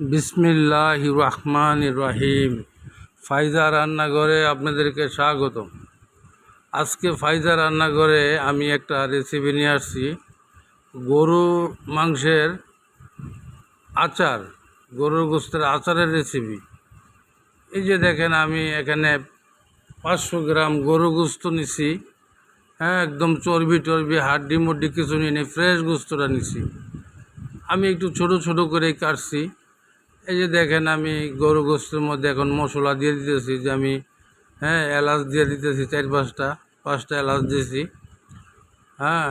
বিসমিল্লাহ রহমান রহিম। ফাইজা রান্নাঘরে আপনাদেরকে স্বাগতম। আজকে ফাইজা রান্নাঘরে আমি একটা রেসিপি নিয়ে আসছি। গরু মাংসের আচার, গরুর গোস্তের আচারের রেসিপি এই যে দেখেন আমি এখানে পাঁচশো গ্রাম গরু গোস্ত নিছি। হ্যাঁ একদম চর্বি টর্বি, হাড্ডি মুড্ডি কিছু নিয়ে ফ্রেশ গোস্তটা নিছি। আমি একটু ছোট ছোট করেই কাটছি। এই যে দেখেন আমি গরু গোস্তের মধ্যে এখন মশলা দিয়ে দিতেছি, যে আমি হ্যাঁ এলাচ দিয়ে দিতেছি চার পাঁচটা পাঁচটা এলাচ দিয়েছি। হ্যাঁ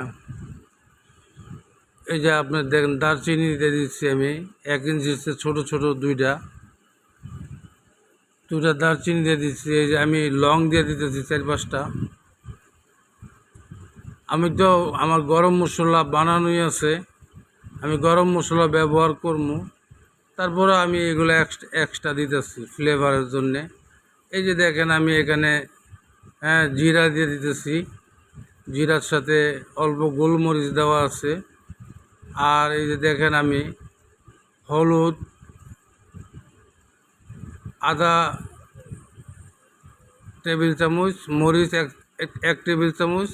এই যে আপনার দেখেন দারচিনি দিয়ে দিচ্ছি আমি, এক ইঞ্চি ছোটো ছোটো দুইটা। দুটা দারচিনি দিয়ে দিচ্ছি, এই যে আমি লং দিয়ে দিতেছি চার পাঁচটা। আমি তো আমার গরম মশলা বানানোই আছে, আমি গরম মশলা ব্যবহার করব। তারপরে আমি এগুলো এক্সট্রা দিতেছি ফ্লেভারের জন্যে। এই যে দেখেন আমি এখানে হ্যাঁ জিরা দিয়ে দিতেছি। জিরার সাথে অল্প গোলমরিচ দেওয়া আছে। আর এই যে দেখেন আমি হলুদ, আদা, টেবিল চামচ, মরিচ এক, এক- টেবিল চামচ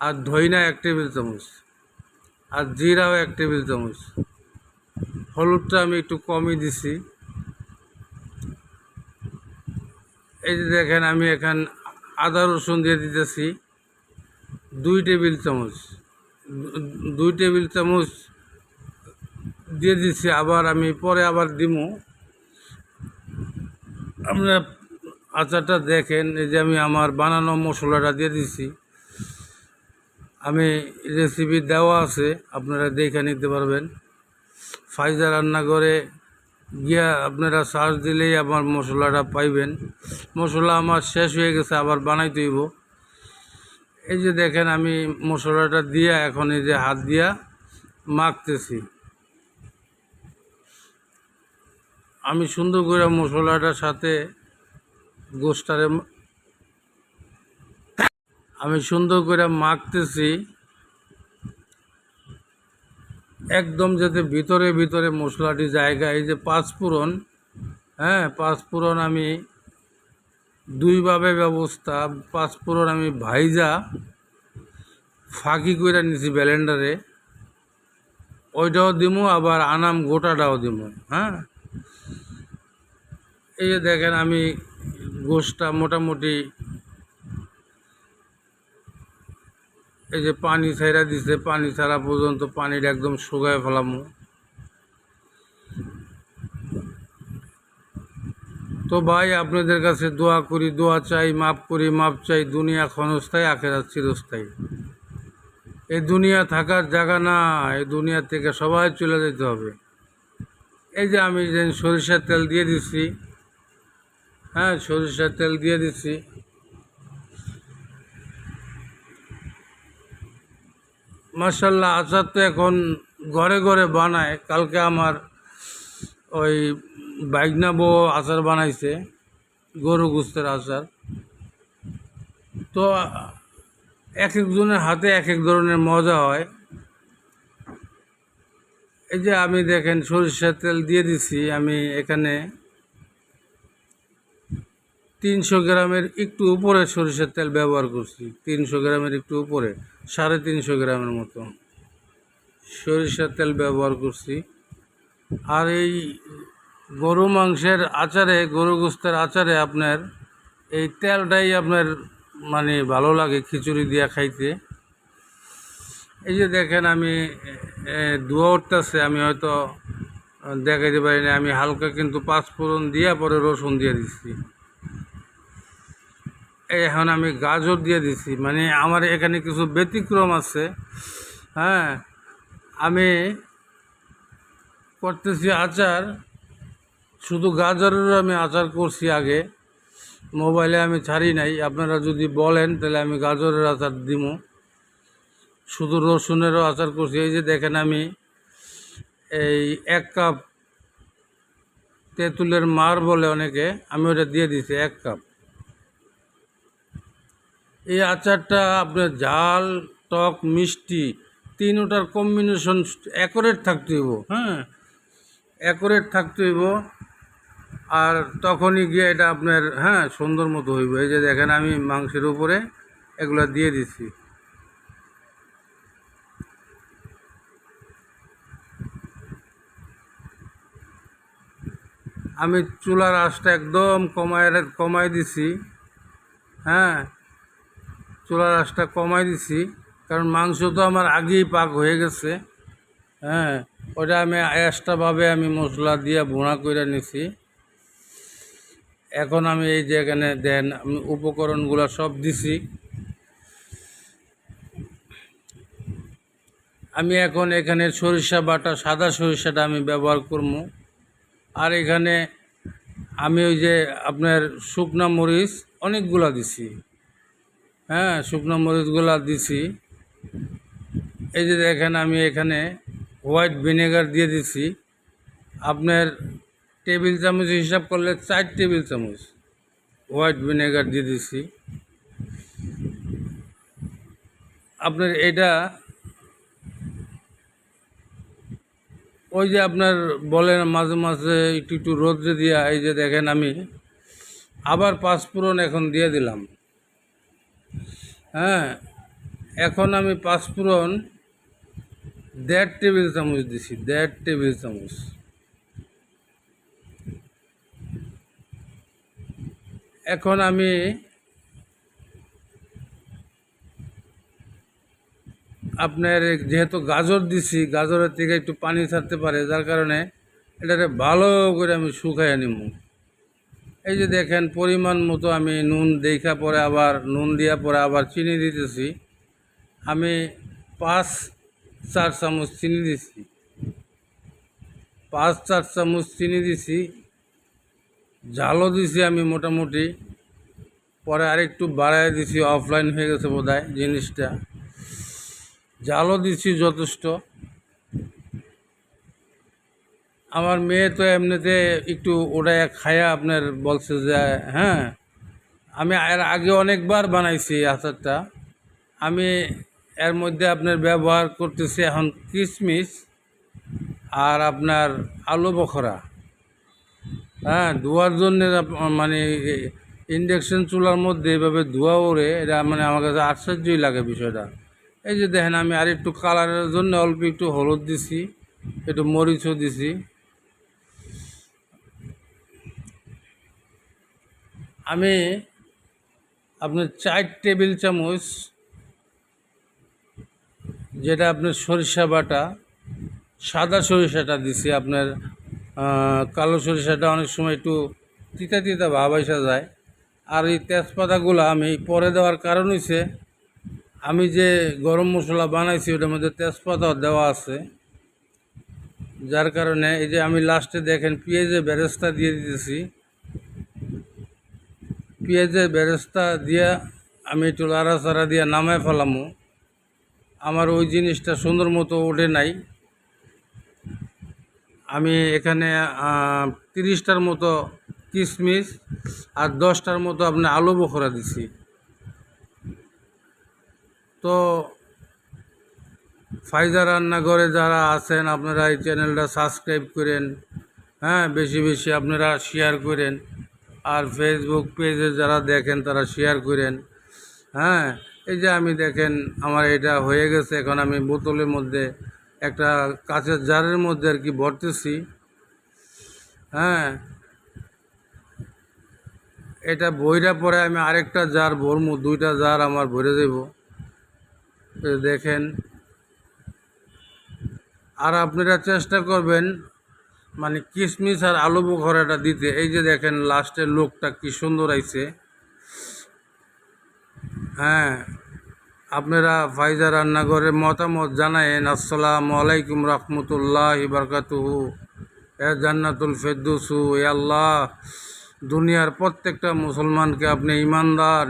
আর ধইনা এক টেবিল চামচ। আর জিরাও এক টেবিল চামচ। হলুদটা আমি একটু কমই দিছি। এই যে দেখেন, আমি এখান আদা রসুন দিয়ে দিতেছি দুই টেবিল চামচ। দুই টেবিল চামচ দিয়ে দিচ্ছি আবার আমি পরে আবার দিমু। আপনারা আচারটা দেখেন, এই যে আমি আমার বানানো মশলাটা দিয়ে দিছি। আমি রেসিপি দেওয়া আছে, আপনারা দেখে নিতে পারবেন। ফাইজা রান্নাঘরে গিয়া আপনারা সার্চ দিলেই আমার মশলাটা পাইবেন। মশলা আমার শেষ হয়ে গেছে, আবার বানাই হইব। এই যে দেখেন, আমি মশলাটা দিয়া এখন এই যে হাত দিয়া মাখতেছি। আমি সুন্দর করে মশলাটার সাথে গোষ্ঠটারে আমি সুন্দর করে মাখতেছি। একদম যাতে ভিতরে ভিতরে মশলাটি জায়গা, এই যে পাঁচফোড়ন হ্যাঁ পাঁচফোড়ন আমি দুইভাবে ব্যবস্থা পাঁচফোড়ন আমি ভাইজা ফাঁকি করে নিছি ব্যালেন্ডারে ওইটাও দিমু, আবার আনাম গোটাটাও দিমু হ্যাঁ। এই যে দেখেন আমি গোশটা মোটামুটি এই যে পানি ছাইরা দিছে, পানি ছাড়া পর্যন্ত পানিটা একদম শুকায় ফেলামু। তো ভাই, আপনাদের কাছে দোয়া করি, দোয়া চাই মাপ করি মাপ চাই, দুনিয়া ক্ষণস্থায়ী, আখেরাত চিরস্থায়ী। এই দুনিয়া থাকার জায়গা না, এই দুনিয়া থেকে সবাই চলে যেতে হবে। এই যে আমি যে সরিষার তেল দিয়ে দিচ্ছি হ্যাঁ সরিষার তেল দিয়ে দিচ্ছি মার্শাল্লাহ আচার তো এখন ঘরে ঘরে বানায়। কালকে আমার ওই বাইকনা বউ আচার বানাইছে, গরু গুস্তের আচার। তো এক একজনের হাতে এক এক ধরনের মজা হয়। এই যে আমি দেখেন সরিষার তেল দিয়ে দিছি, আমি এখানে তিনশো গ্রামের একটু উপরে সরিষার তেল ব্যবহার করছি। তিনশো গ্রামের একটু উপরে, সাড়ে তিনশো গ্রামের মতো সরিষার তেল ব্যবহার করছি। আর এই গরু মাংসের আচারে, গরু গোস্তের আচারে আপনার এই তেলটাই আপনার মানে ভালো লাগে খিচুড়ি দিয়া খাইতে। এই যে দেখেন আমি ধোয়া উঠতেছে, আমি হয়তো দেখাইতে পারি না আমি হালকা কিন্তু পাঁচফোড়ন দিয়া পরে রসুন দিয়ে দিচ্ছি এখন আমি গাজর দিয়ে দিছি। মানে আমার এখানে কিছু ব্যতিক্রম আছে। হ্যাঁ আমি করতেছি আচার। শুধু গাজরেরও আমি আচার করছি আগে। মোবাইলে আমি ছাড়ি নাই। আপনারা যদি বলেন, তাহলে আমি গাজরের আচার দিব। শুধু রসুনেরও আচার করছি। এই যে দেখেন আমি এই এক কাপ তেঁতুলের মার বলে অনেকে, আমি ওটা দিয়ে দিছি এক কাপ। এই আচারটা আপনার ঝাল টক, মিষ্টি, তিনোটার কম্বিনেশন অ্যাকোরেট থাকতে হইব হ্যাঁ? অ্যাকুরেট থাকতে হইব। আর তখনই গিয়ে এটা আপনার হ্যাঁ সুন্দর মতো হইব। এই যে দেখেন, আমি মাংসের উপরে এগুলো দিয়ে দিছি আমি চুলার আঁচটা একদম কমায় কমাই দিছি হ্যাঁ? চুলার আঁচটা কমাই দিছি, কারণ মাংস তো আমার আগেই পাক হয়ে গেছে। হ্যাঁ ওটা আমি এক্সট্রাভাবে আমি মশলা দিয়ে ভুনা করে নিছি। এখন আমি এই যে এখানে দেন, আমি উপকরণগুলো সব দিছি। আমি এখন এখানে সরিষা বাটা, সাদা সরিষাটা আমি ব্যবহার করব। আর এখানে আমি ওই যে আপনার শুকনা মরিচ অনেকগুলা দিছি। হ্যাঁ শুকনো মরিচগুলা দিছি। এই যে দেখেন, আমি এখানে হোয়াইট ভিনেগার দিয়ে দিছি। আপনার টেবিল চামচ হিসাব করলে চার টেবিল চামচ হোয়াইট ভিনেগার দিয়ে দিছি। আপনার এটা ওই যে আপনার বলেন মাঝে মাঝে একটু একটু রোদ্রে দিয়া, এই যে দেখেন আমি আবার পাঁচফোড়ন এখন দিয়ে দিলাম। হ্যাঁ এখন আমি পাঁচফোড়ন দেড় টেবিল চামচ দিছি, দেড় টেবিল চামচ। এখন আমি আপনার যেহেতু গাজর দিছি, গাজরের থেকে একটু পানি ছাড়তে পারে, যার কারণে এটাকে ভালো করে আমি শুকাই নিব এই যে দেখেন, পরিমাণ মতো আমি নুন দেখা পরে আবার, নুন দিয়া পরে আবার চিনি দিতেছি। আমি পাঁচ, চার চামচ চিনি দিছি। পাঁচ, চার চামচ চিনি দিছি। ঝালও দিছি আমি মোটামুটি। পরে আরেকটু বাড়ায় দিছি অফলাইন হয়ে গেছে বোধহয় জিনিসটা। জালও দিচ্ছি যথেষ্ট। আমার মেয়ে তো এমনিতে একটু ওটায় খায়া আপনার বলছে যে হ্যাঁ আমি এর আগে অনেকবার বানাইছি আচারটা। আমি এর মধ্যে আপনার ব্যবহার করতেছি এখন কিশমিশ আর আপনার আলু বখরা। হ্যাঁ ধোয়ার জন্য মানে ইন্ডাকশন চুলার মধ্যে এভাবে ধোয়া ওড়ে, এটা মানে আমার কাছে আশ্চর্যই লাগে বিষয়টা। এই যে দেখেন, আমি আর একটু কালারের জন্য অল্প একটু হলুদ দিছি, একটু মরিচও দিছি। আমি আপনার চার টেবিল চামচ যেটা আপনার সরিষা বাটা, সাদা সরিষাটা দিছি আপনার কালো সরিষাটা অনেক সময় একটু তিতা তিতা ভাব আসা যায়। আর এই তেজপাতাগুলো আমি পরে দেওয়ার কারণ হইছে, আমি যে গরম মশলা বানাইছি ওটার মধ্যে তেজপাতা দেওয়া আছে। যার কারণে এই যে আমি লাস্টে দেখেন পেঁয়াজের বেরেস্তা দিয়ে দিতেছি। পেঁয়াজের বেরেস্তা দিয়া আমি একটু লাড়াচাড়া দিয়ে নামায় ফেলামো। আমার ওই জিনিসটা সুন্দর মতো ওঠে নাই। আমি এখানে তিরিশটার মতো কিশমিশ আর দশটার মতো আপনি আলু বখরা দিছি। তো ফায়দা রান্নাঘরে যারা আছেন, আপনারা এই চ্যানেলটা সাবস্ক্রাইব করেন হ্যাঁ বেশি বেশি আপনারা শেয়ার করেন। আর ফেসবুক পেজে যারা দেখেন, তারা শেয়ার করেন। হ্যাঁ এই যে আমি দেখেন, আমার এটা হয়ে গেছে। এখন আমি বোতলের মধ্যে, একটা কাঁচের জারের মধ্যে আর কি ভরতেছি। হ্যাঁ এটা বইরা পরে আমি আরেকটা জার ভরমু, দুইটা জার আমার ভরে দেব। দেখেন। আর আপনারা চেষ্টা করবেন মানে কিশমিশ আর আলু বোখরাটা দিতে, এই যে দেখেন লাস্টের লোকটা কি সুন্দর আইছে। হ্যাঁ আপনারা ফাইজা রান্নাঘরের মতামত জানায়েন। আসসালামু আলাইকুম রহমতুল্লাহ বারকাতুহু। এ জান্নাতুল ফেরদুসু, এ আল্লাহ, দুনিয়ার প্রত্যেকটা মুসলমানকে আপনি ইমানদার